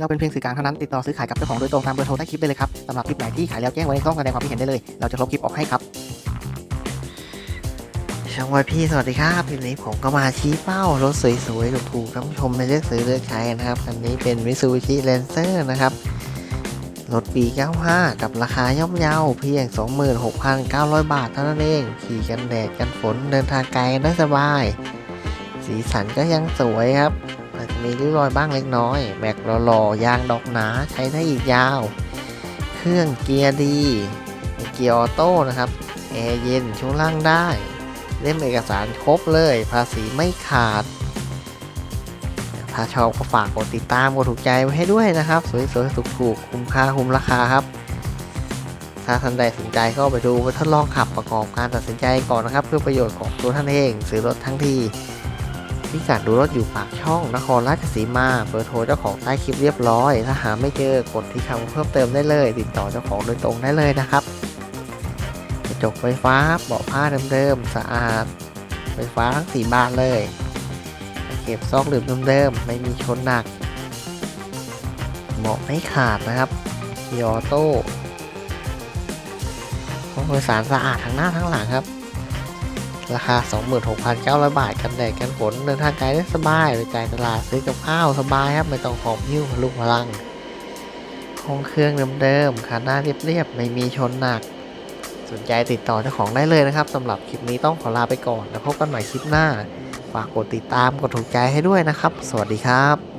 เราเป็นเพียงสื่อกลางเท่านั้นติดต่อซื้อขายกับเจ้าของโดยตรงตามเบอร์โทรใต้คลิปได้เลยครับสำหรับคลิปไหนที่ขายแล้วแจ้งไว้ในช่องแสดงความคิดเห็นได้เลย เราจะลบคลิปออกให้ครับช่างวายพี่สวัสดีครับทีนี้ผมก็มาชี้เป้ารถสวยๆถูกๆท่านผู้ชมไปเลือกซื้อเลือกใช้นะครับคันนี้เป็น Mitsubishi Lancer นะครับรถปี 95 กับราคาย่อมเยาเพียง 26,900 บาทเท่านั้นเอง ขี่กันแดดกันฝนเดินทางไกลได้สบาย สีสันก็ยังสวยครับ อาจจะมีริ้วรอยบ้างเล็กน้อยแม็กหล่อๆยางดอกหนาใช้ได้อีกยาว เครื่องเกียร์ดีมีเกียร์ออโต้นะครับแอร์เย็นช่วงล่างได้ เล่มเอกสารครบเลย ภาษีไม่ขาด ถ้าชอบก็ฝากกดติดตามกดถูกใจไว้ให้ด้วยนะครับ สวยๆถูกๆคุ้มค่าคุ้มราคาครับ ถ้าท่านใดสนใจก็ไปดูไปทดลองขับประกอบการตัดสินใจก่อนนะครับ เพื่อประโยชน์ของตัวท่านเอง ซื้อรถทั้งที พิกัดดูรถอยู่ปากช่องนครราชสีมา เบอร์โทรเจ้าของใต้คลิปเรียบร้อย ถ้าหาไม่เจอกดที่คำเพิ่มเติมได้เลย ติดต่อเจ้าของโดยตรงได้เลยนะครับกระจกไฟฟ้าเบาะผ้าเดิมๆสะอาด ไฟฟ้าทั้งสี่บานเลยเก็บซอกหลืมเดิมๆไม่มีชนหนักเบาะไม่ขาดนะครับยอโต้ห้องโดยสารสะอาดทั้งหน้าทั้งหลังครับ ราคา 26,900 บาท กันแดดกันฝนเดินทางไกลได้สบายไปจ่ายตลาดซื้อกับข้าวสบายครับไม่ต้องหอบหิ้วลุกพลังห้องเครื่องเดิมๆคันหน้าเรียบๆ ไม่มีชนหนัก สนใจติดต่อเจ้าของได้เลยนะครับสำหรับคลิปนี้ต้องขอลาไปก่อน แล้วพบกันใหม่คลิปหน้า ฝากกดติดตามกดถูกใจให้ด้วยนะครับ สวัสดีครับ